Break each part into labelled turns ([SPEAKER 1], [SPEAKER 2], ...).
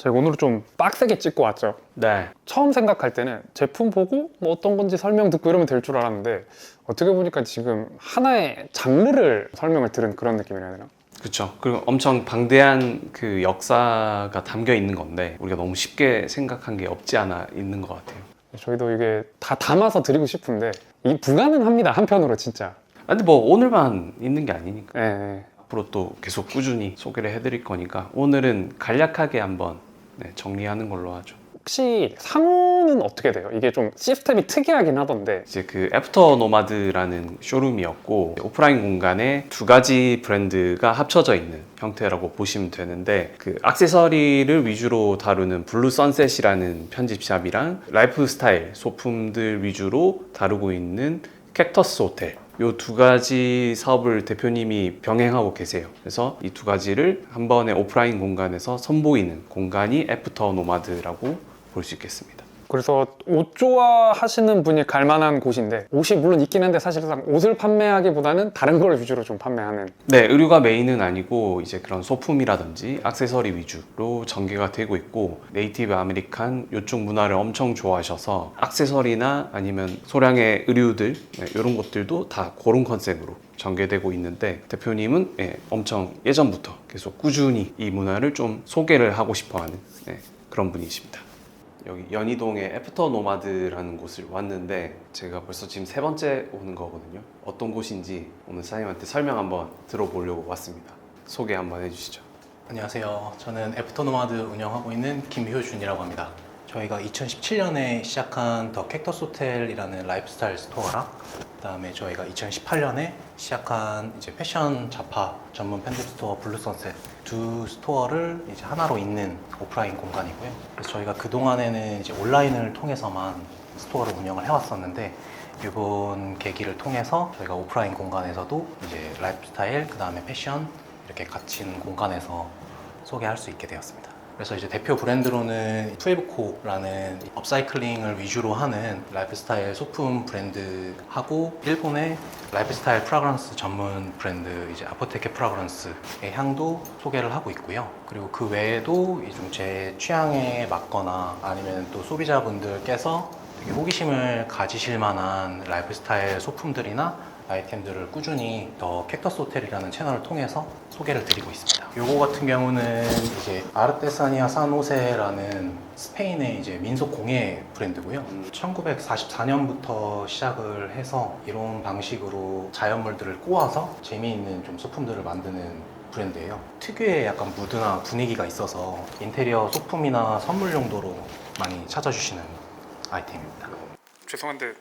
[SPEAKER 1] 제가 오늘 좀 빡세게 찍고 왔죠.
[SPEAKER 2] 네.
[SPEAKER 1] 처음 생각할 때는 제품 보고 뭐 어떤 건지 설명 듣고 이러면 될 줄 알았는데 어떻게 보니까 지금 하나의 장르를 설명을 들은 그런 느낌이라 해야 되나?
[SPEAKER 2] 그렇죠. 그리고 엄청 방대한 그 역사가 담겨 있는 건데 우리가 너무 쉽게 생각한 게 없지 않아 있는 것 같아요.
[SPEAKER 1] 저희도 이게 다 담아서 드리고 싶은데 이 불가능합니다 한편으로 진짜.
[SPEAKER 2] 아, 근데 뭐 오늘만 있는 게 아니니까
[SPEAKER 1] 예, 예.
[SPEAKER 2] 앞으로 또 계속 꾸준히 소개를 해드릴 거니까 오늘은 간략하게 한번 네, 정리하는 걸로 하죠.
[SPEAKER 1] 혹시 상호는 어떻게 돼요? 이게 좀 시스템이 특이하긴 하던데
[SPEAKER 2] 이제 그 애프터 노마드라는 쇼룸이었고 오프라인 공간에 두 가지 브랜드가 합쳐져 있는 형태라고 보시면 되는데 그 액세서리를 위주로 다루는 블루 선셋이라는 편집샵이랑 라이프 스타일 소품들 위주로 다루고 있는 캡터스 호텔 요 두 가지 사업을 대표님이 병행하고 계세요. 그래서 이 두 가지를 한 번에 오프라인 공간에서 선보이는 공간이 애프터 노마드라고 볼 수 있겠습니다.
[SPEAKER 1] 그래서 옷 좋아하시는 분이 갈 만한 곳인데 옷이 물론 있긴 한데 사실상 옷을 판매하기보다는 다른 걸 위주로 좀 판매하는
[SPEAKER 2] 네, 의류가 메인은 아니고 이제 그런 소품이라든지 액세서리 위주로 전개가 되고 있고 네이티브 아메리칸 이쪽 문화를 엄청 좋아하셔서 액세서리나 아니면 소량의 의류들 네, 이런 것들도 다 그런 컨셉으로 전개되고 있는데 대표님은 예, 엄청 예전부터 계속 꾸준히 이 문화를 좀 소개를 하고 싶어하는 네, 그런 분이십니다. 여기 연희동의 애프터 노마드라는 곳을 왔는데 제가 벌써 지금 세 번째 오는 거거든요. 어떤 곳인지 오늘 사장님한테 설명 한번 들어보려고 왔습니다. 소개 한번 해주시죠.
[SPEAKER 3] 안녕하세요. 저는 애프터 노마드 운영하고 있는 김효준이라고 합니다. 저희가 2017년에 시작한 더 캡터스 호텔이라는 라이프스타일 스토어랑 그다음에 저희가 2018년에 시작한 이제 패션 잡화 전문 편집 스토어 블루 선셋 두 스토어를 이제 하나로 잇는 오프라인 공간이고요. 그래서 저희가 그 동안에는 이제 온라인을 통해서만 스토어를 운영을 해왔었는데 이번 계기를 통해서 저희가 오프라인 공간에서도 이제 라이프스타일 그다음에 패션 이렇게 갇힌 공간에서 소개할 수 있게 되었습니다. 그래서 이제 대표 브랜드로는 푸에브코라는 업사이클링을 위주로 하는 라이프스타일 소품 브랜드하고 일본의 라이프스타일 프라그런스 전문 브랜드 이제 아포테케 프라그런스의 향도 소개를 하고 있고요. 그리고 그 외에도 좀 제 취향에 맞거나 아니면 또 소비자분들께서 호기심을 가지실 만한 라이프스타일 소품들이나 아이템들을 꾸준히 더 캡터스 호텔이라는 채널을 통해서 소개를 드리고 있습니다. 요거 같은 경우는 이제 아르테사니아 산호세라는 스페인의 이제 민속 공예 브랜드고요. 1944년부터 시작을 해서 이런 방식으로 자연물들을 꼬아서 재미있는 좀 소품들을 만드는 브랜드예요. 특유의 약간 무드나 분위기가 있어서 인테리어 소품이나 선물 용도로 많이 찾아주시는 아이템입니다.
[SPEAKER 1] 죄송한데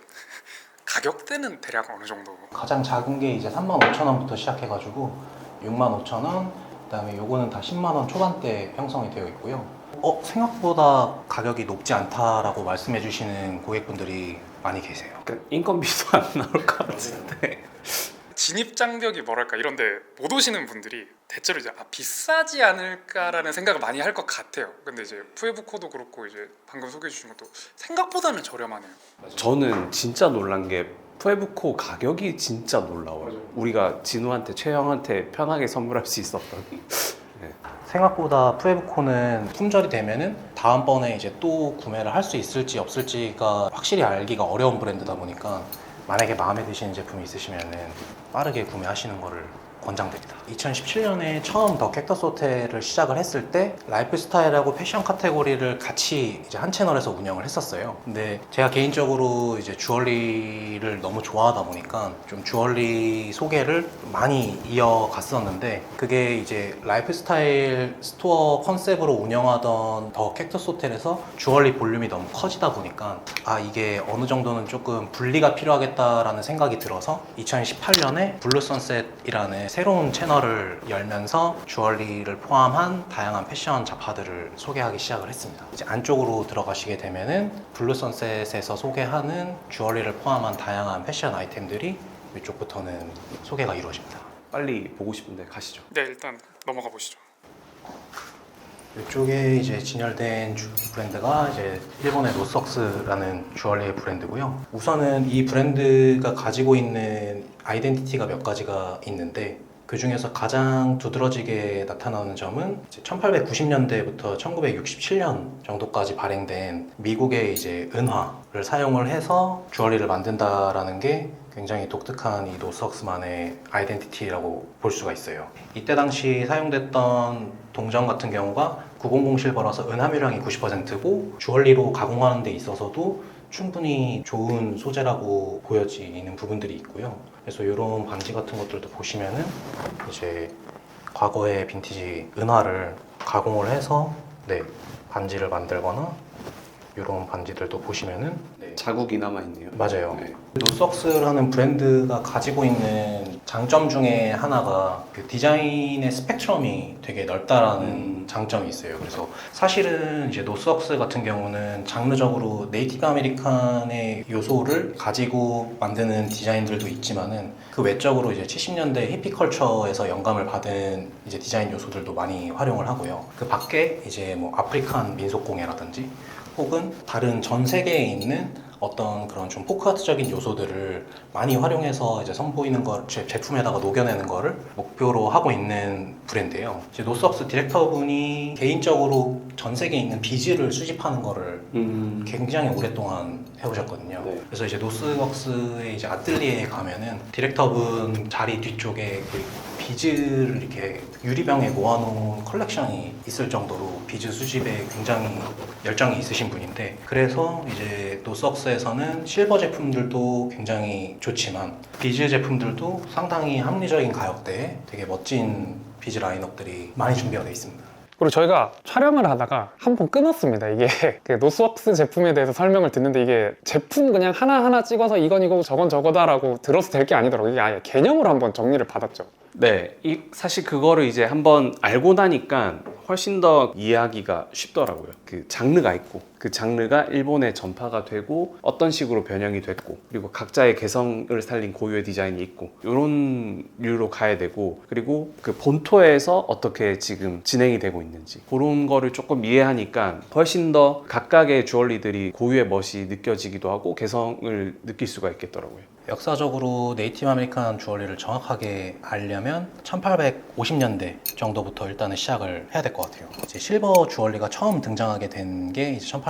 [SPEAKER 1] 가격대는 대략 어느 정도?
[SPEAKER 3] 가장 작은 게 이제 35,000원부터 시작해가지고 65,000원, 그다음에 요거는 다 10만 원 초반대 형성이 되어 있고요. 어 생각보다 가격이 높지 않다라고 말씀해 주시는 고객분들이 많이 계세요.
[SPEAKER 2] 그러니까 인건비도 안 나올 것 같은데
[SPEAKER 1] 진입 장벽이 뭐랄까 이런데 못 오시는 분들이 대체로 이제 아, 비싸지 않을까라는 생각을 많이 할 것 같아요. 근데 이제 푸에부코도 그렇고 이제 방금 소개해 주신 것도 생각보다는 저렴하네요.
[SPEAKER 2] 저는 진짜 놀란 게 푸에부코 가격이 진짜 놀라워요. 우리가 진우한테 최형한테 편하게 선물할 수 있었던
[SPEAKER 3] 생각보다 푸에브코는 품절이 되면은 다음번에 이제 또 구매를 할 수 있을지 없을지가 확실히 알기가 어려운 브랜드다 보니까 만약에 마음에 드시는 제품이 있으시면은 빠르게 구매하시는 거를 권장드립니다. 2017년에 처음 더 캡터스 호텔을 시작을 했을 때 라이프 스타일하고 패션 카테고리를 같이 이제 한 채널에서 운영을 했었어요. 근데 제가 개인적으로 이제 주얼리를 너무 좋아하다 보니까 좀 주얼리 소개를 많이 이어갔었는데 그게 이제 라이프 스타일 스토어 컨셉으로 운영하던 더 캡터스 호텔에서 주얼리 볼륨이 너무 커지다 보니까 아 이게 어느 정도는 조금 분리가 필요하겠다라는 생각이 들어서 2018년에 블루 선셋이라는 새로운 채널을 열면서 주얼리를 포함한 다양한 패션 잡화들을 소개하기 시작을 했습니다. 이제 안쪽으로 들어가시게 되면은 블루 선셋에서 소개하는 주얼리를 포함한 다양한 패션 아이템들이 이쪽부터는 소개가 이루어집니다.
[SPEAKER 2] 빨리 보고 싶은데 가시죠.
[SPEAKER 1] 네 일단 넘어가 보시죠.
[SPEAKER 3] 이쪽에 이제 진열된 주- 브랜드가 이제 일본의 노석스라는 주얼리 브랜드고요. 우선은 이 브랜드가 가지고 있는 아이덴티티가 몇 가지가 있는데 그 중에서 가장 두드러지게 나타나는 점은 1890년대부터 1967년 정도까지 발행된 미국의 이제 은화를 사용을 해서 주얼리를 만든다라는 게 굉장히 독특한 이 노스웍스만의 아이덴티티라고 볼 수가 있어요. 이때 당시 사용됐던 동전 같은 경우가 900 실버라서 은함유량이 90%고 주얼리로 가공하는 데 있어서도 충분히 좋은 소재라고 보여지는 부분들이 있고요. 그래서 이런 반지 같은 것들도 보시면은 이제 과거의 빈티지 은화를 가공을 해서 네 반지를 만들거나 이런 반지들도 보시면은 네,
[SPEAKER 2] 자국이 남아 있네요.
[SPEAKER 3] 맞아요.
[SPEAKER 2] 네.
[SPEAKER 3] 노스웍스라는 브랜드가 가지고 있는 장점 중에 하나가 그 디자인의 스펙트럼이 되게 넓다라는
[SPEAKER 2] 음.
[SPEAKER 3] 장점이 있어요. 그래서 사실은 이제 노스웍스 같은 경우는 장르적으로 네이티브 아메리칸의 요소를 가지고 만드는 디자인들도 있지만은 그 외적으로 이제 70년대 히피컬처에서 영감을 받은 이제 디자인 요소들도 많이 활용을 하고요. 그 밖에 이제 뭐 아프리칸 민속공예라든지 혹은 다른 전 세계에 있는 어떤 그런 좀 포크아트적인 요소들을 많이 활용해서 이제 선보이는 걸 제- 제품에다가 녹여내는 거를 목표로 하고 있는 브랜드예요. 이제 노스웍스 디렉터분이 개인적으로 전 세계에 있는 비즈를 수집하는 거를
[SPEAKER 2] 음.
[SPEAKER 3] 굉장히 오랫동안 해오셨거든요.
[SPEAKER 2] 네.
[SPEAKER 3] 그래서 이제 노스웍스의 이제 아틀리에에 가면은 디렉터분 자리 뒤쪽에 그 비즈를 이렇게 유리병에 모아놓은 컬렉션이 있을 정도로 비즈 수집에 굉장히 열정이 있으신 분인데 그래서 이제 노스웍스에서는 실버 제품들도 굉장히 좋지만 비즈 제품들도 상당히 합리적인 가격대에 되게 멋진 비즈 라인업들이 많이 준비가 되어 있습니다.
[SPEAKER 1] 그리고 저희가 촬영을 하다가 한 번 끊었습니다. 이게 그 노스웍스 제품에 대해서 설명을 듣는데 이게 제품 그냥 하나하나 찍어서 이건 이거고 저건 저거다라고 들어서 될 게 아니더라고요. 이게 아예 개념으로 한번 정리를 받았죠.
[SPEAKER 2] 네, 이 사실 그거를 이제 한번 알고 나니까 훨씬 더 이해하기가 쉽더라고요. 그 장르가 있고 그 장르가 일본에 전파가 되고 어떤 식으로 변형이 됐고 그리고 각자의 개성을 살린 고유의 디자인이 있고 이런 류로 가야 되고 그리고 그 본토에서 어떻게 지금 진행이 되고 있는지 그런 거를 조금 이해하니까 훨씬 더 각각의 주얼리들이 고유의 멋이 느껴지기도 하고 개성을 느낄 수가 있겠더라고요.
[SPEAKER 3] 역사적으로 네이티브 아메리칸 주얼리를 정확하게 알려면 1850년대 정도부터 일단은 시작을 해야 될 것 같아요. 이제 실버 주얼리가 처음 등장하게 된 게 이제 1850년대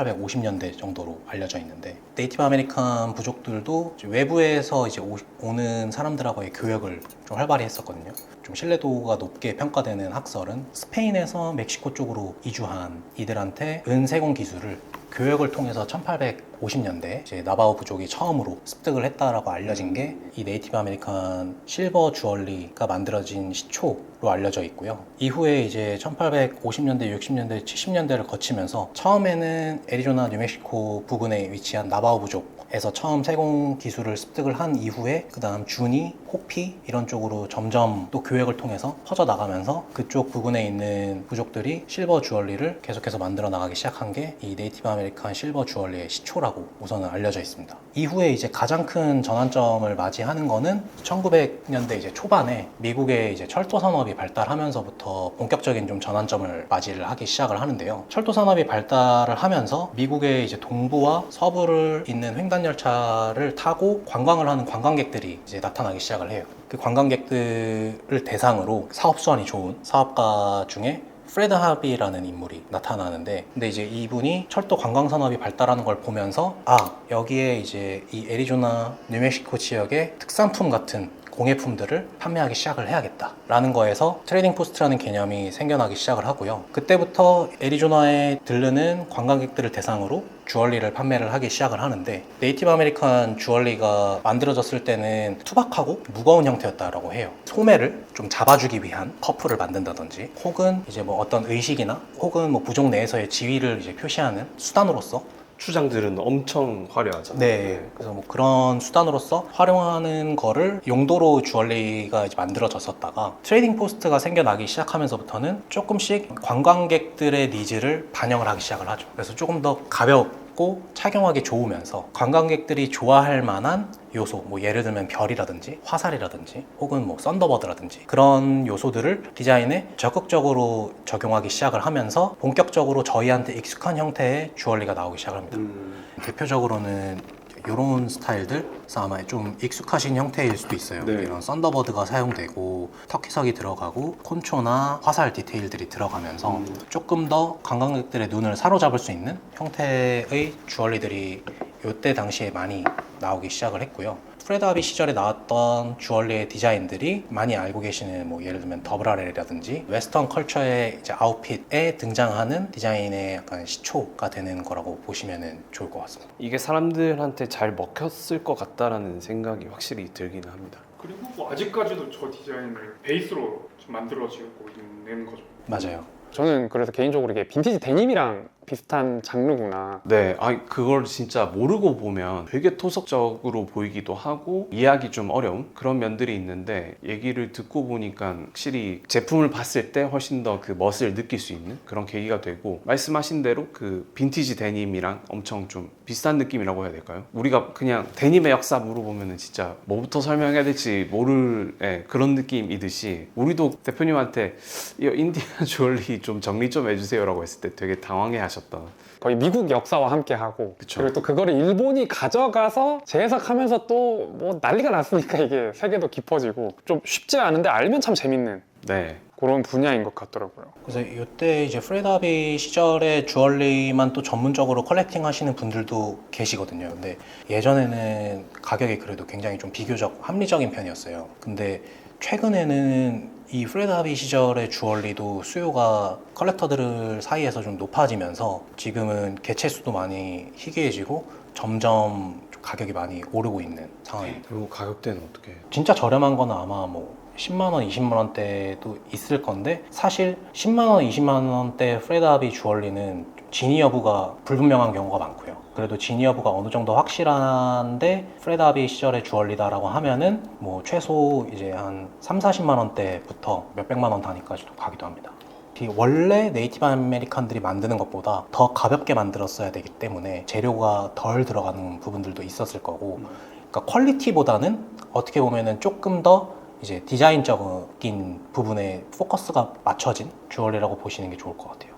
[SPEAKER 3] 정도로 알려져 있는데 네이티브 아메리칸 부족들도 이제 외부에서 이제 오, 오는 사람들하고의 교역을 좀 활발히 했었거든요. 좀 신뢰도가 높게 평가되는 학설은 스페인에서 멕시코 쪽으로 이주한 이들한테 은세공 기술을 교역을 통해서 1850년대 이제 나바오 부족이 처음으로 습득을 했다라고 알려진 게 이 네이티브 아메리칸 실버 주얼리가 만들어진 시초로 알려져 있고요. 이후에 이제 1850년대, 60년대, 70년대를 거치면서 처음에는 애리조나, 뉴멕시코 부근에 위치한 나바오 부족 에서 처음 세공 기술을 습득을 한 이후에 그 다음 주니, 호피 이런 쪽으로 점점 또 교역을 통해서 퍼져 나가면서 그쪽 부근에 있는 부족들이 실버 주얼리를 계속해서 만들어 나가기 시작한 게 이 네이티브 아메리칸 실버 주얼리의 시초라고 우선은 알려져 있습니다. 이후에 이제 가장 큰 전환점을 맞이하는 거는 1900년대 이제 초반에 미국의 이제 철도 산업이 발달하면서부터 본격적인 좀 전환점을 맞이를 하기 시작을 하는데요. 철도 산업이 발달을 하면서 미국의 이제 동부와 서부를 있는 횡단 열차를 타고 관광을 하는 관광객들이 이제 나타나기 시작 을 해요. 그 관광객들을 대상으로 사업 수완이 좋은 사업가 중에 프레드 하비라는 인물이 나타나는데 근데 이제 이분이 철도 관광 산업이 발달하는 걸 보면서 아 여기에 이제 이 애리조나 뉴멕시코 지역의 특산품 같은 공예품들을 판매하기 시작을 해야겠다라는 거에서 트레이딩 포스트라는 개념이 생겨나기 시작을 하고요. 그때부터 애리조나에 들르는 관광객들을 대상으로 주얼리를 판매를 하기 시작을 하는데 네이티브 아메리칸 주얼리가 만들어졌을 때는 투박하고 무거운 형태였다라고 해요. 소매를 좀 잡아주기 위한 퍼프를 만든다든지 혹은 이제 뭐 어떤 의식이나 혹은 뭐 부족 내에서의 지위를 이제 표시하는 수단으로서
[SPEAKER 2] 추장들은 엄청 화려하잖아요.
[SPEAKER 3] 네. 그래서 뭐 그런 수단으로서 활용하는 거를 용도로 주얼리가 이제 만들어졌었다가 트레이딩 포스트가 생겨나기 시작하면서부터는 조금씩 관광객들의 니즈를 반영을 하기 시작을 하죠. 그래서 조금 더 가볍 고 착용하기 좋으면서 관광객들이 좋아할 만한 요소, 뭐 예를 들면 별이라든지 화살이라든지 혹은 뭐 썬더버드라든지 그런 요소들을 디자인에 적극적으로 적용하기 시작을 하면서 본격적으로 저희한테 익숙한 형태의 주얼리가 나오기 시작합니다.
[SPEAKER 2] 음,
[SPEAKER 3] 대표적으로는 이런 스타일들 아마 좀 익숙하신 형태일 수도 있어요.
[SPEAKER 2] 네.
[SPEAKER 3] 이런 썬더버드가 사용되고 터키석이 들어가고 콘초나 화살 디테일들이 들어가면서
[SPEAKER 2] 음.
[SPEAKER 3] 조금 더 관광객들의 눈을 사로잡을 수 있는 형태의 주얼리들이 이때 당시에 많이 나오기 시작을 했고요. 프레드 하비 시절에 나왔던 주얼리의 디자인들이 많이 알고 계시는 뭐 예를 들면 더블RL이라든지 웨스턴 컬처의 이제 아웃핏에 등장하는 디자인의 약간 시초가 되는 거라고 보시면 좋을 것 같습니다.
[SPEAKER 2] 이게 사람들한테 잘 먹혔을 것 같다라는 생각이 확실히 들기는 합니다.
[SPEAKER 1] 그리고 뭐 아직까지도 저 디자인을 베이스로 좀 만들어지고 있는 거죠.
[SPEAKER 3] 맞아요.
[SPEAKER 4] 저는 그래서 개인적으로 이게 빈티지 데님이랑 비슷한 장르구나.
[SPEAKER 2] 네, 아 그걸 진짜 모르고 보면 되게 토속적으로 보이기도 하고 이해하기 좀 어려운 그런 면들이 있는데 얘기를 듣고 보니까 확실히 제품을 봤을 때 훨씬 더 그 멋을 느낄 수 있는 그런 계기가 되고 말씀하신 대로 그 빈티지 데님이랑 엄청 좀 비슷한 느낌이라고 해야 될까요? 우리가 그냥 데님의 역사 물어보면은 진짜 뭐부터 설명해야 될지 모를 예, 그런 느낌이듯이 우리도 대표님한테 이 인디안 주좀 정리 좀 해주세요라고 했을 때 되게 당황해하셨던
[SPEAKER 4] 거의 미국 역사와 함께 하고
[SPEAKER 2] 그쵸.
[SPEAKER 4] 그리고 또 그거를 일본이 가져가서 재해석하면서 또 뭐 난리가 났으니까 이게 세계도 깊어지고 좀 쉽지 않은데 알면 참 재밌는
[SPEAKER 2] 네.
[SPEAKER 4] 그런 분야인 것 같더라고요.
[SPEAKER 3] 그래서 이때 이제 프레다비 시절의 주얼리만 또 전문적으로 컬렉팅 하시는 분들도 계시거든요. 근데 예전에는 가격이 그래도 굉장히 좀 비교적 합리적인 편이었어요. 근데 최근에는 이 프레다비 시절의 주얼리도 수요가 컬렉터들 사이에서 좀 높아지면서 지금은 개체 수도 많이 희귀해지고 점점 좀 가격이 많이 오르고 있는 상황입니다.
[SPEAKER 2] 그리고 가격대는 어떻게?
[SPEAKER 3] 진짜 저렴한 거는 아마 뭐 10만 원, 20만 원대도 있을 건데 사실 10만 원, 20만 원대 프레다비 주얼리는 진위 여부가 불분명한 경우가 많고요. 그래도 여부가 어느 정도 확실한데 프레다비 시절의 주얼리다라고 하면은 뭐 최소 이제 한 3, 40만 원대부터 몇백만 원 단위까지도 가기도 합니다. 이 원래 네이티브 아메리칸들이 만드는 것보다 더 가볍게 만들었어야 되기 때문에 재료가 덜 들어가는 부분들도 있었을 거고 그러니까 퀄리티보다는 어떻게 보면은 조금 더 이제 디자인적인 부분에 포커스가 맞춰진 주얼리라고 보시는 게 좋을 것 같아요.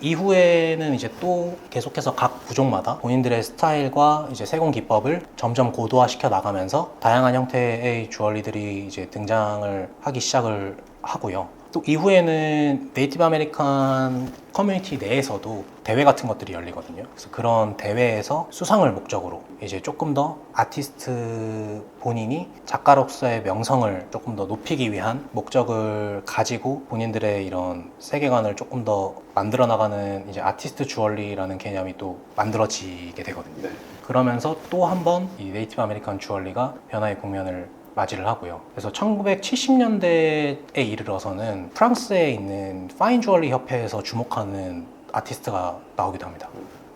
[SPEAKER 3] 이후에는 이제 또 계속해서 각 부족마다 본인들의 스타일과 이제 세공 기법을 점점 고도화시켜 나가면서 다양한 형태의 주얼리들이 이제 등장을 하기 시작을 하고요. 또 이후에는 네이티브 아메리칸 커뮤니티 내에서도 대회 같은 것들이 열리거든요. 그래서 그런 대회에서 수상을 목적으로 이제 조금 더 아티스트 본인이 작가로서의 명성을 조금 더 높이기 위한 목적을 가지고 본인들의 이런 세계관을 조금 더 만들어 나가는 이제 아티스트 주얼리라는 개념이 또 만들어지게 되거든요. 그러면서 또 한 번 이 네이티브 아메리칸 주얼리가 변화의 국면을 맞이를 하고요. 그래서 1970년대에 이르러서는 프랑스에 있는 파인 주얼리 협회에서 주목하는 아티스트가 나오기도 합니다.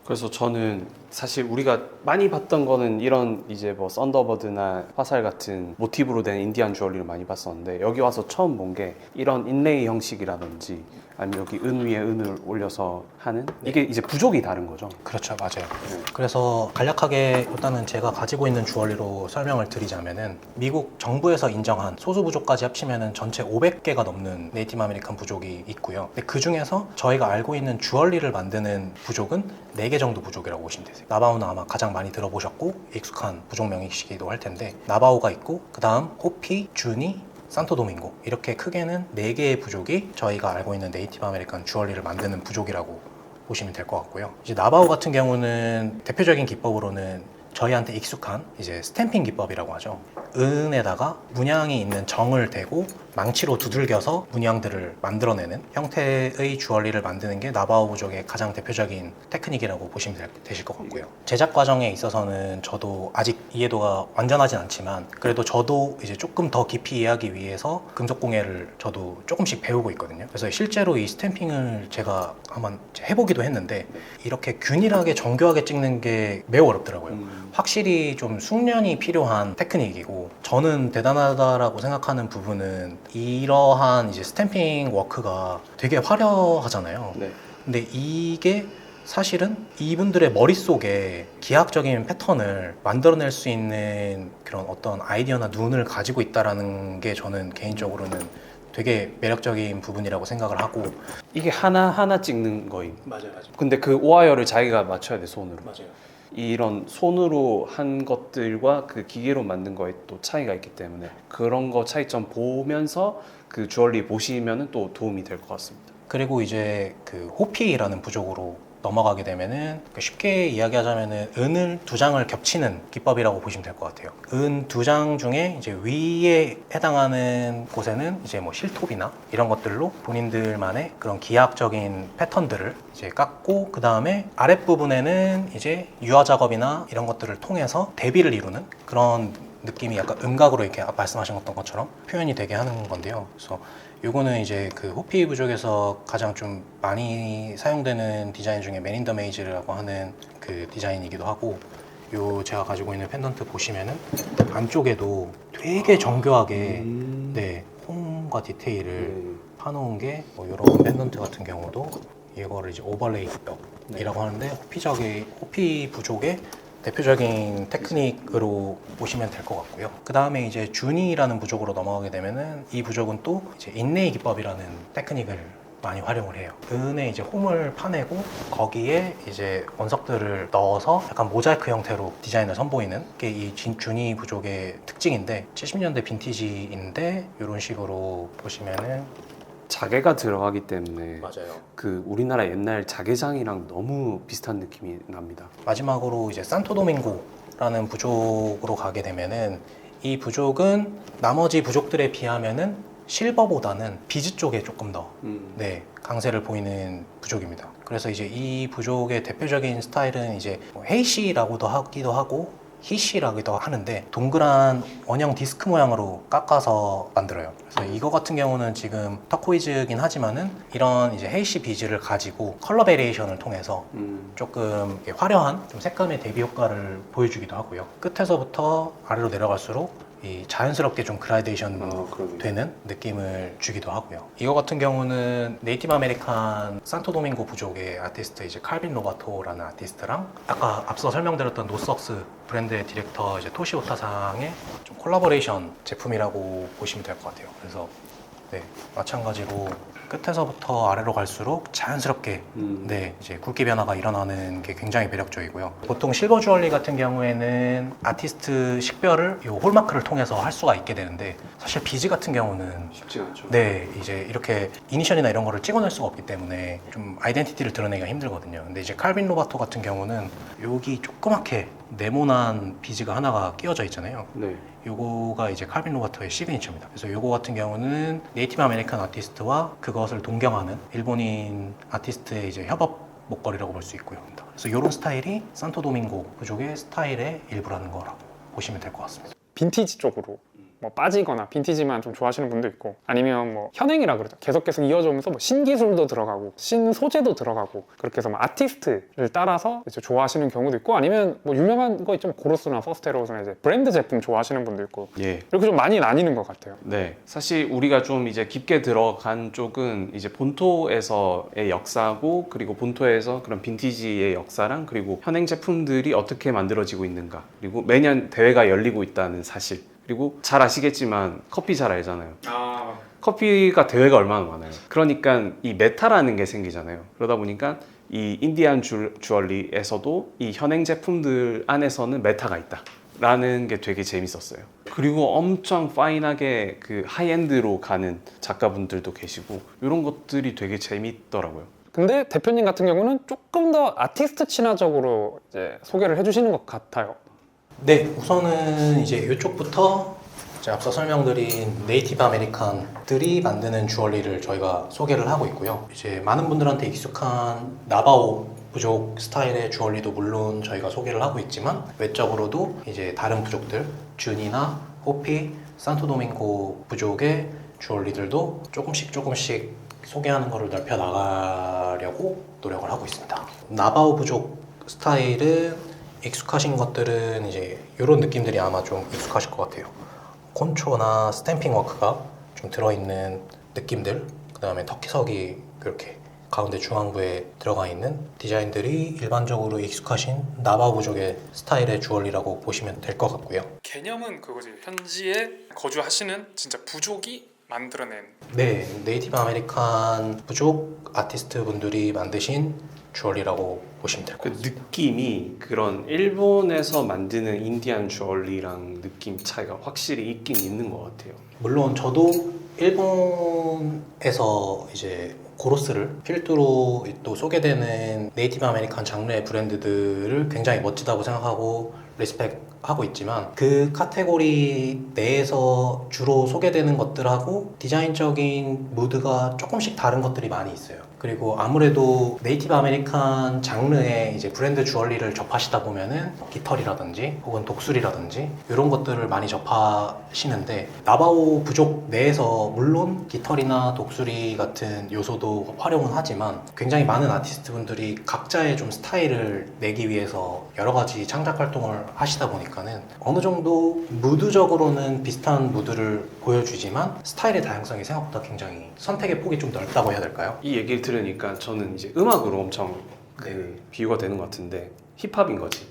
[SPEAKER 2] 그래서 저는 사실 우리가 많이 봤던 거는 이런 이제 뭐 썬더버드나 화살 같은 모티브로 된 인디안 주얼리를 많이 봤었는데 여기 와서 처음 본 게 이런 인레이 형식이라든지 아니면 여기 은 위에 은을 올려서 하는 이게 이제 부족이 다른 거죠.
[SPEAKER 3] 그렇죠, 맞아요.
[SPEAKER 2] 네.
[SPEAKER 3] 그래서 간략하게 일단은 제가 가지고 있는 주얼리로 설명을 드리자면은 미국 정부에서 인정한 소수 부족까지 합치면은 전체 500개가 넘는 네이티브 아메리칸 부족이 있고요. 근데 그 중에서 저희가 알고 있는 주얼리를 만드는 부족은 4개 정도 부족이라고 보시면 되세 요. 나바오는 아마 가장 많이 들어보셨고 익숙한 부족명이시기도 할 텐데 나바오가 있고 그 다음 호피, 주니, 산토도밍고 이렇게 크게는 4개의 부족이 저희가 알고 있는 네이티브 아메리칸 주얼리를 만드는 부족이라고 보시면 될 것 같고요. 이제 나바오 같은 경우는 대표적인 기법으로는 저희한테 익숙한 이제 스탬핑 기법이라고 하죠. 은에다가 문양이 있는 정을 대고 망치로 두들겨서 문양들을 만들어내는 형태의 주얼리를 만드는 게 나바오 부족의 가장 대표적인 테크닉이라고 보시면 될- 되실 것 같고요. 제작 과정에 있어서는 저도 아직 이해도가 완전하진 않지만 그래도 저도 이제 조금 더 깊이 이해하기 위해서 금속 공예를 저도 조금씩 배우고 있거든요. 그래서 실제로 이 스탬핑을 제가 한번 해보기도 했는데 이렇게 균일하게 정교하게 찍는 게 매우 어렵더라고요. 확실히 좀 숙련이 필요한 테크닉이고 저는 대단하다라고 생각하는 부분은 이러한 이제 스탬핑 워크가 되게 화려하잖아요.
[SPEAKER 2] 네.
[SPEAKER 3] 근데 이게 사실은 이분들의 머릿속에 기하학적인 패턴을 만들어낼 수 있는 그런 어떤 아이디어나 눈을 가지고 있다라는 게 저는 개인적으로는 되게 매력적인 부분이라고 생각을 하고
[SPEAKER 2] 이게 하나 하나 찍는 거임.
[SPEAKER 3] 맞아요 맞아요
[SPEAKER 2] 근데 그 오하이어를 자기가 맞춰야 돼 손으로.
[SPEAKER 3] 맞아요
[SPEAKER 2] 이런 손으로 한 것들과 그 기계로 만든 거에 또 차이가 있기 때문에 그런 거 차이점 보면서 그 주얼리 보시면은 또 도움이 될 것 같습니다.
[SPEAKER 3] 그리고 이제 그 호피라는 부족으로 넘어가게 되면은 그 쉽게 이야기하자면은 은을 두 장을 겹치는 기법이라고 보시면 될 것 같아요. 은 두 장 중에 이제 위에 해당하는 곳에는 이제 뭐 실톱이나 이런 것들로 본인들만의 그런 기하학적인 패턴들을 이제 깎고 그 다음에 아랫부분에는 이제 유화 작업이나 이런 것들을 통해서 대비를 이루는 그런 느낌이 약간 음각으로 이렇게 말씀하신 것처럼 표현이 되게 하는 건데요. 그래서 요거는 이제 그 호피 부족에서 가장 좀 많이 사용되는 디자인 중에 맨인 더 메이즈라고 하는 그 디자인이기도 하고 요 제가 가지고 있는 펜던트 보시면은 안쪽에도 되게 정교하게
[SPEAKER 2] 음.
[SPEAKER 3] 네 홈과 디테일을
[SPEAKER 2] 네.
[SPEAKER 3] 파놓은 게뭐 이런 펜던트 같은 경우도 이거를 이제 오버레이 벽이라고 하는데 호피적의 호피 부족의 대표적인 테크닉으로 보시면 될 것 같고요. 그 다음에 이제 준이라는 부족으로 넘어가게 되면은 이 부족은 또 이제 인레이 기법이라는 테크닉을 많이 활용을 해요. 은에 이제 홈을 파내고 거기에 이제 원석들을 넣어서 약간 모자이크 형태로 디자인을 선보이는 게 이 준이 부족의 특징인데 70년대 빈티지인데 이런 식으로 보시면은
[SPEAKER 2] 자개가 들어가기 때문에
[SPEAKER 3] 맞아요.
[SPEAKER 2] 그 우리나라 옛날 자개장이랑 너무 비슷한 느낌이 납니다.
[SPEAKER 3] 마지막으로 이제 산토도밍고라는 부족으로 가게 되면은 이 부족은 나머지 부족들에 비하면은 실버보다는 비즈 쪽에 조금 더
[SPEAKER 2] 음.
[SPEAKER 3] 네, 강세를 보이는 부족입니다. 그래서 이제 이 부족의 대표적인 스타일은 이제 뭐 헤이시라고도 하기도 하고 히시라기도 하는데 동그란 원형 디스크 모양으로 깎아서 만들어요. 그래서 이거 같은 경우는 지금 터코이즈긴 하지만은 이런 이제 헤이시 비즈를 가지고 컬러 베리에이션을 통해서
[SPEAKER 2] 음.
[SPEAKER 3] 조금 이렇게 화려한 좀 색감의 대비 효과를 보여주기도 하고요. 끝에서부터 아래로 내려갈수록 이 자연스럽게 좀 그라데이션
[SPEAKER 2] 아, 그러네요.
[SPEAKER 3] 되는 느낌을 주기도 하고요. 이거 같은 경우는 네이티브 아메리칸 산토도밍고 부족의 아티스트 이제 칼빈 로바토라는 아티스트랑 아까 앞서 설명드렸던 노석스 브랜드의 디렉터 이제 토시 오타상의 좀 콜라보레이션 제품이라고 보시면 될 것 같아요. 그래서 네, 마찬가지로 끝에서부터 아래로 갈수록 자연스럽게
[SPEAKER 2] 음.
[SPEAKER 3] 네, 이제 굵기 변화가 일어나는 게 굉장히 매력적이고요. 보통 실버 주얼리 같은 경우에는 아티스트 식별을 이 홀마크를 통해서 할 수가 있게 되는데 사실 비즈 같은 경우는
[SPEAKER 2] 쉽지 않죠.
[SPEAKER 3] 네, 이제 이렇게 이니셜이나 이런 거를 찍어낼 수가 없기 때문에 좀 아이덴티티를 드러내기가 힘들거든요. 근데 이제 칼빈 로바토 같은 경우는 여기 조그맣게 네모난 비즈가 하나가 끼워져 있잖아요.
[SPEAKER 2] 네.
[SPEAKER 3] 요거가 이제 칼빈 로바토의 시그니처입니다. 그래서 요거 같은 경우는 네이티브 아메리칸 아티스트와 그것을 동경하는 일본인 아티스트의 이제 협업 목걸이라고 볼 수 있고요. 그래서 이런 스타일이 산토도밍고 부족의 스타일의 일부라는 거라고 보시면 될 것 같습니다.
[SPEAKER 4] 빈티지 쪽으로 뭐 빠지거나 빈티지만 좀 좋아하시는 분도 있고 아니면 뭐 현행이라 그러죠. 계속 계속 이어져 오면서 뭐 신기술도 들어가고 신소재도 들어가고 그렇게 해서 뭐 아티스트를 따라서 이제 좋아하시는 경우도 있고 아니면 뭐 유명한 거 있죠. 고로스나 퍼스테로스나 이제 브랜드 제품 좋아하시는 분도 있고
[SPEAKER 2] 예.
[SPEAKER 4] 이렇게 좀 많이 나뉘는 것 같아요.
[SPEAKER 2] 네, 사실 우리가 좀 이제 깊게 들어간 쪽은 이제 본토에서의 역사고 그리고 본토에서 그런 빈티지의 역사랑 그리고 현행 제품들이 어떻게 만들어지고 있는가. 그리고 매년 대회가 열리고 있다는 사실 그리고 잘 아시겠지만 커피 잘 알잖아요.
[SPEAKER 1] 아
[SPEAKER 2] 커피가 대회가 얼마나 많아요. 그러니까 이 메타라는 게 생기잖아요. 그러다 보니까 이 인디안 주, 주얼리에서도 이 현행 제품들 안에서는 메타가 있다. 라는 게 되게 재밌었어요. 그리고 엄청 파인하게 그 하이엔드로 가는 작가분들도 계시고 이런 것들이 되게 재밌더라고요.
[SPEAKER 4] 근데 대표님 같은 경우는 조금 더 아티스트 친화적으로 이제 소개를 해주시는 것 같아요
[SPEAKER 3] 네, 우선은 이제 이쪽부터 이제 앞서 설명드린 네이티브 아메리칸들이 만드는 주얼리를 저희가 소개를 하고 있고요. 이제 많은 분들한테 익숙한 나바오 부족 스타일의 주얼리도 물론 저희가 소개를 하고 있지만 외적으로도 이제 다른 부족들 준이나 호피, 산토도밍고 부족의 주얼리들도 조금씩 조금씩 소개하는 것을 넓혀 나가려고 노력을 하고 있습니다. 나바오 부족 스타일은 익숙하신 것들은 이제 이런 느낌들이 아마 좀 익숙하실 것 같아요. 콘초나 스탬핑 워크가 좀 들어있는 느낌들, 그 다음에 터키석이 이렇게 가운데 중앙부에 들어가 있는 디자인들이 일반적으로 익숙하신 나바 부족의 스타일의 주얼리라고 보시면 될 것 같고요.
[SPEAKER 1] 개념은 그거지 현지에 거주하시는 진짜 부족이 만들어낸
[SPEAKER 3] 네, 네이티브 아메리칸 부족 아티스트 분들이 만드신 주얼리라고 보시면 될 것
[SPEAKER 2] 그
[SPEAKER 3] 같습니다.
[SPEAKER 2] 느낌이 그런 일본에서 만드는 인디안 주얼리랑 느낌 차이가 확실히 있긴 있는 것 같아요.
[SPEAKER 3] 물론 저도 일본에서 이제 고로스를 필두로 또 소개되는 네이티브 아메리칸 장르의 브랜드들을 굉장히 멋지다고 생각하고 리스펙하고 있지만 그 카테고리 내에서 주로 소개되는 것들하고 디자인적인 무드가 조금씩 다른 것들이 많이 있어요. 그리고 아무래도 네이티브 아메리칸 장르의 이제 브랜드 주얼리를 접하시다 보면은 깃털이라든지 혹은 독수리라든지 이런 것들을 많이 접하시는데 나바오 부족 내에서 물론 깃털이나 독수리 같은 요소도 활용은 하지만 굉장히 많은 아티스트 분들이 각자의 좀 스타일을 내기 위해서 여러 가지 창작 활동을 하시다 보니까는 어느 정도 무드적으로는 비슷한 무드를 보여주지만 스타일의 다양성이 생각보다 굉장히 선택의 폭이 좀 넓다고 해야 될까요?
[SPEAKER 2] 이 얘기를 들으니까 저는 이제 음악으로 엄청 그
[SPEAKER 3] 네.
[SPEAKER 2] 비유가 되는 것 같은데 힙합인 거지.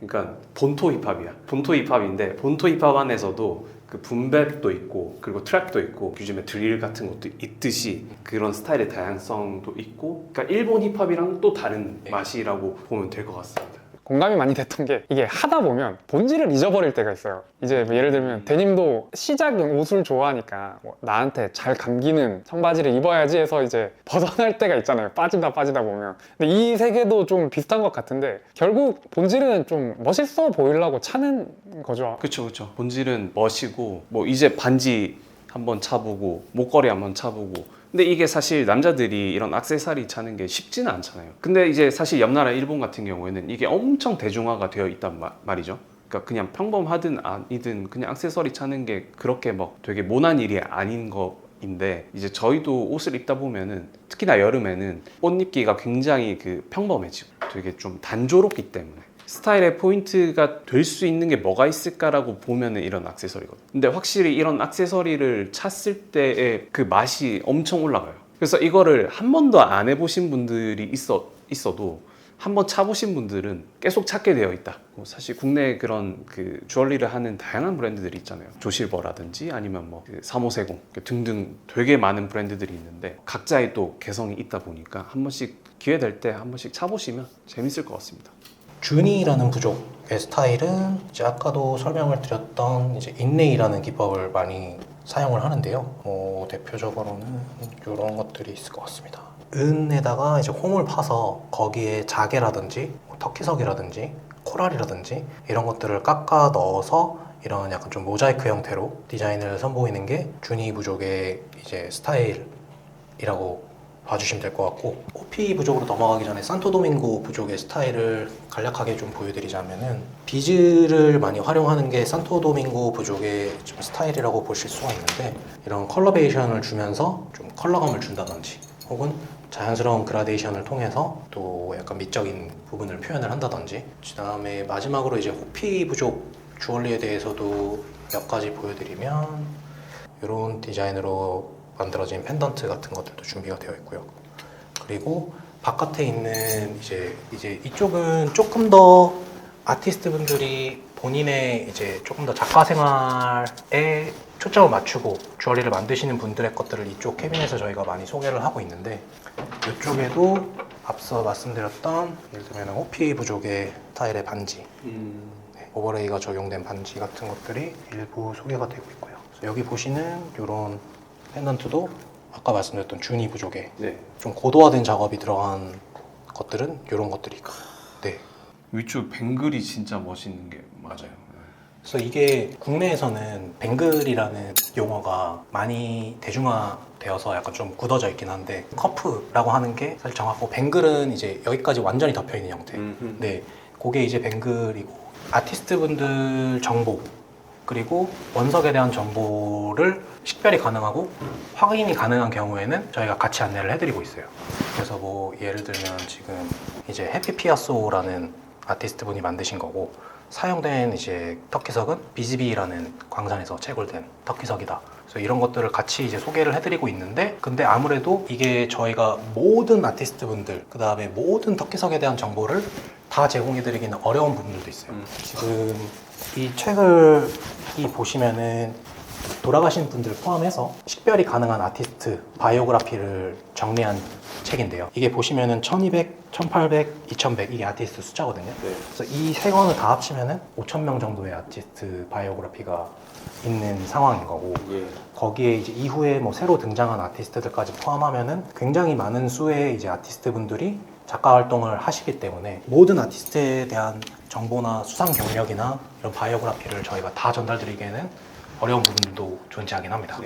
[SPEAKER 2] 그러니까 본토 힙합이야. 본토 힙합인데 본토 힙합 안에서도 그 분배도 있고 그리고 트랩도 있고 요즘에 드릴 같은 것도 있듯이 그런 스타일의 다양성도 있고 그러니까 일본 힙합이랑 또 다른
[SPEAKER 3] 네.
[SPEAKER 2] 맛이라고 보면 될 것 같습니다.
[SPEAKER 4] 공감이 많이 됐던 게 이게 하다 보면 본질을 잊어버릴 때가 있어요. 이제 뭐 예를 들면 데님도 시작은 옷을 좋아하니까 뭐 나한테 잘 감기는 청바지를 입어야지 해서 이제 벗어날 때가 있잖아요. 빠지다 빠지다 보면. 근데 이 세계도 좀 비슷한 것 같은데 결국 본질은 좀 멋있어 보이려고 차는 거죠.
[SPEAKER 2] 그렇죠, 그렇죠. 본질은 멋이고 뭐 이제 반지 한번 차보고 목걸이 한번 차보고. 근데 이게 사실 남자들이 이런 액세서리 차는 게 쉽지는 않잖아요. 근데 이제 사실 옆나라 일본 같은 경우에는 이게 엄청 대중화가 되어 있단 마- 말이죠. 그러니까 그냥 평범하든 아니든 그냥 액세서리 차는 게 그렇게 막 되게 모난 일이 아닌 거인데 이제 저희도 옷을 입다 보면은 특히나 여름에는 옷 입기가 굉장히 그 평범해지고 되게 좀 단조롭기 때문에 스타일의 포인트가 될 수 있는 게 뭐가 있을까라고 보면은 이런 액세서리거든. 근데 확실히 이런 액세서리를 찼을 때의 그 맛이 엄청 올라가요. 그래서 이거를 한 번도 안 해보신 분들이 있어 있어도 한번 차보신 분들은 계속 찾게 되어 있다. 뭐 사실 국내 그런 그 주얼리를 하는 다양한 브랜드들이 있잖아요. 조실버라든지 아니면 뭐그 3540 등등 되게 많은 브랜드들이 있는데 각자의 또 개성이 있다 보니까 한 번씩 기회 될 때 한 번씩 차보시면 재밌을 것 같습니다.
[SPEAKER 3] 주니라는 부족의 스타일은 이제 아까도 설명을 드렸던 이제 인레이라는 기법을 많이 사용을 하는데요. 뭐 대표적으로는 이런 것들이 있을 것 같습니다. 은에다가 이제 홈을 파서 거기에 자개라든지 뭐 터키석이라든지 코랄이라든지 이런 것들을 깎아 넣어서 이런 약간 좀 모자이크 형태로 디자인을 선보이는 게 주니 부족의 이제 스타일이라고 봐주시면 될 것 같고 OP 부족으로 넘어가기 전에 산토도밍고 부족의 스타일을 간략하게 좀 보여드리자면은 비즈를 많이 활용하는 게 산토도밍고 부족의 좀 스타일이라고 보실 수가 있는데 이런 컬러베이션을 주면서 좀 컬러감을 준다든지 혹은 자연스러운 그라데이션을 통해서 또 약간 미적인 부분을 표현을 한다든지 그 다음에 마지막으로 이제 호피 부족 주얼리에 대해서도 몇 가지 보여드리면 이런 디자인으로 만들어진 펜던트 같은 것들도 준비가 되어 있고요. 그리고 바깥에 있는 이제 이제 이쪽은 조금 더 아티스트 분들이 본인의 이제 조금 더 작가 생활에 초점을 맞추고 주얼리를 만드시는 분들의 것들을 이쪽 캐빈에서 저희가 많이 소개를 하고 있는데 이쪽에도 앞서 말씀드렸던 예를 들면 호피 부족의 스타일의 반지 네, 오버레이가 적용된 반지 같은 것들이 일부 소개가 되고 있고요. 여기 보시는 이런 펜던트도 아까 말씀드렸던 주니 부족의
[SPEAKER 2] 네.
[SPEAKER 3] 좀 고도화된 작업이 들어간 것들은 이런 것들이 네.
[SPEAKER 2] 위쪽 뱅글이 진짜 멋있는 게 맞아요.
[SPEAKER 3] 그래서 이게 국내에서는 뱅글이라는 용어가 많이 대중화되어서 약간 좀 굳어져 있긴 한데 커프라고 하는 게 사실 정확하고 뱅글은 이제 여기까지 완전히 덮여 있는 형태.
[SPEAKER 2] 음.
[SPEAKER 3] 네, 그게 이제 뱅글이고 아티스트 분들 정보 그리고 원석에 대한 정보를 식별이 가능하고 확인이 가능한 경우에는 저희가 같이 안내를 해드리고 있어요. 그래서 뭐 예를 들면 지금 이제 해피 피아소라는 아티스트 분이 만드신 거고 사용된 이제 터키석은 비즈비라는 광산에서 채굴된 터키석이다. 그래서 이런 것들을 같이 이제 소개를 해드리고 있는데, 근데 아무래도 이게 저희가 모든 아티스트 분들, 그 다음에 모든 터키석에 대한 정보를 다 제공해드리기는 어려운 부분들도 있어요.
[SPEAKER 2] 음.
[SPEAKER 3] 지금 이 책을 이 보시면은 돌아가신 분들 포함해서 식별이 가능한 아티스트 바이오그라피를 정리한 책인데요. 이게 보시면은 1200, 1800, 2100 이게 아티스트 숫자거든요. 그래서 이 세 권을 다 합치면은 5,000명 정도의 아티스트 바이오그래피가 있는 상황인 거고 거기에 이제 이후에 뭐 새로 등장한 아티스트들까지 포함하면은 굉장히 많은 수의 이제 아티스트 분들이 작가 활동을 하시기 때문에 모든 아티스트에 대한 정보나 수상 경력이나 이런 바이오그래피를 저희가 다 전달드리기에는 어려운 부분도 존재하긴 합니다.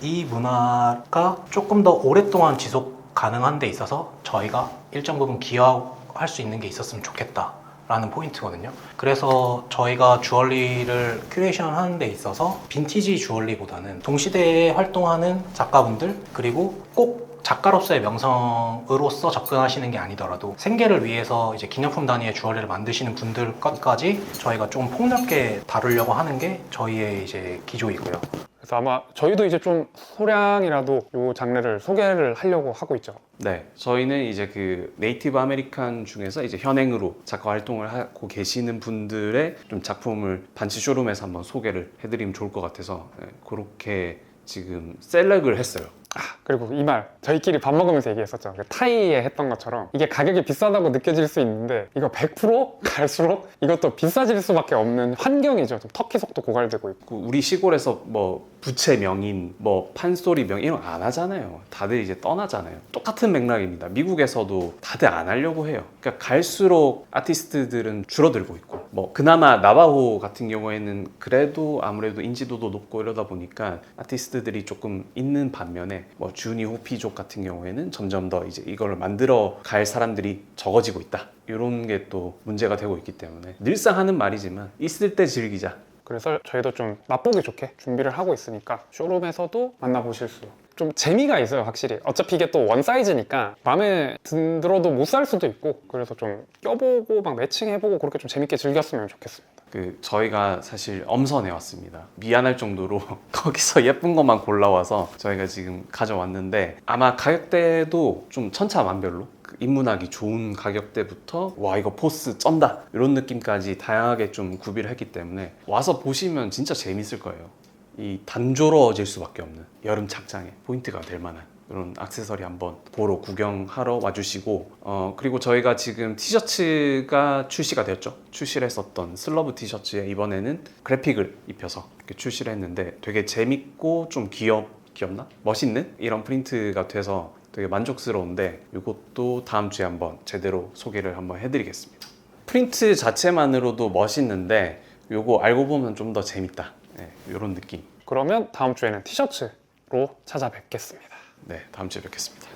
[SPEAKER 3] 이 문화가 조금 더 오랫동안 지속 가능한 데 있어서 저희가 일정 부분 기여할 수 있는 게 있었으면 좋겠다. 라는 포인트거든요. 그래서 저희가 주얼리를 큐레이션 하는 데 있어서 빈티지 주얼리보다는 동시대에 활동하는 작가분들 그리고 꼭 작가로서의 명성으로서 접근하시는 게 아니더라도 생계를 위해서 이제 기념품 단위의 주얼리를 만드시는 분들 것까지 저희가 좀 폭넓게 다루려고 하는 게 저희의 이제 기조이고요.
[SPEAKER 4] 그래서 아마 저희도 이제 좀 소량이라도 이 장르를 소개를 하려고 하고 있죠.
[SPEAKER 2] 네, 저희는 이제 그 네이티브 아메리칸 중에서 이제 현행으로 작가 활동을 하고 계시는 분들의 좀 작품을 반치 쇼룸에서 한번 소개를 해드리면 좋을 것 같아서 네, 그렇게 지금 셀렉을 했어요.
[SPEAKER 4] 아, 그리고 이 말 저희끼리 밥 먹으면서 얘기했었죠. 그 타이에 했던 것처럼 이게 가격이 비싸다고 느껴질 수 있는데 이거 100% 갈수록 이것도 비싸질 수밖에 없는 환경이죠. 좀 터키 속도 고갈되고 있고.
[SPEAKER 2] 그 우리 시골에서 뭐 부채 명인, 뭐 판소리 명인 이런 거 안 하잖아요. 다들 이제 떠나잖아요. 똑같은 맥락입니다. 미국에서도 다들 안 하려고 해요. 그러니까 갈수록 아티스트들은 줄어들고 있고, 뭐 그나마 나바호 같은 경우에는 그래도 아무래도 인지도도 높고 이러다 보니까 아티스트들이 조금 있는 반면에 뭐 주니 호피족 같은 경우에는 점점 더 이제 이걸 만들어 갈 사람들이 적어지고 있다. 이런 게 또 문제가 되고 있기 때문에 늘상 하는 말이지만 있을 때 즐기자.
[SPEAKER 4] 그래서 저희도 좀 맛보기 좋게 준비를 하고 있으니까 쇼룸에서도 만나보실 수. 좀 재미가 있어요, 확실히. 어차피 이게 또 원 사이즈니까 마음에 든- 들어도 못 살 수도 있고 그래서 좀 껴보고 막 매칭해보고 그렇게 좀 재밌게 즐겼으면 좋겠습니다.
[SPEAKER 2] 그 저희가 사실 엄선해 왔습니다. 미안할 정도로 거기서 예쁜 것만 골라와서 저희가 지금 가져왔는데 아마 가격대도 좀 천차만별로 그 입문하기 좋은 가격대부터 와 이거 포스 쩐다 이런 느낌까지 다양하게 좀 구비를 했기 때문에 와서 보시면 진짜 재밌을 거예요. 이 단조로워질 수밖에 없는 여름 착장에 포인트가 될 만한 이런 액세서리 한번 보러 구경하러 와주시고 어 그리고 저희가 지금 티셔츠가 출시가 되었죠? 출시를 했었던 슬러브 티셔츠에 이번에는 그래픽을 입혀서 이렇게 출시를 했는데 되게 재밌고 좀 귀엽 귀엽나? 멋있는 이런 프린트가 돼서 되게 만족스러운데 이것도 다음 주에 한번 제대로 소개를 한번 해드리겠습니다. 프린트 자체만으로도 멋있는데 요거 알고 보면 좀 더 재밌다. 이런 느낌.
[SPEAKER 4] 그러면 다음 주에는 티셔츠로 찾아뵙겠습니다.
[SPEAKER 2] 네 다음 주에 뵙겠습니다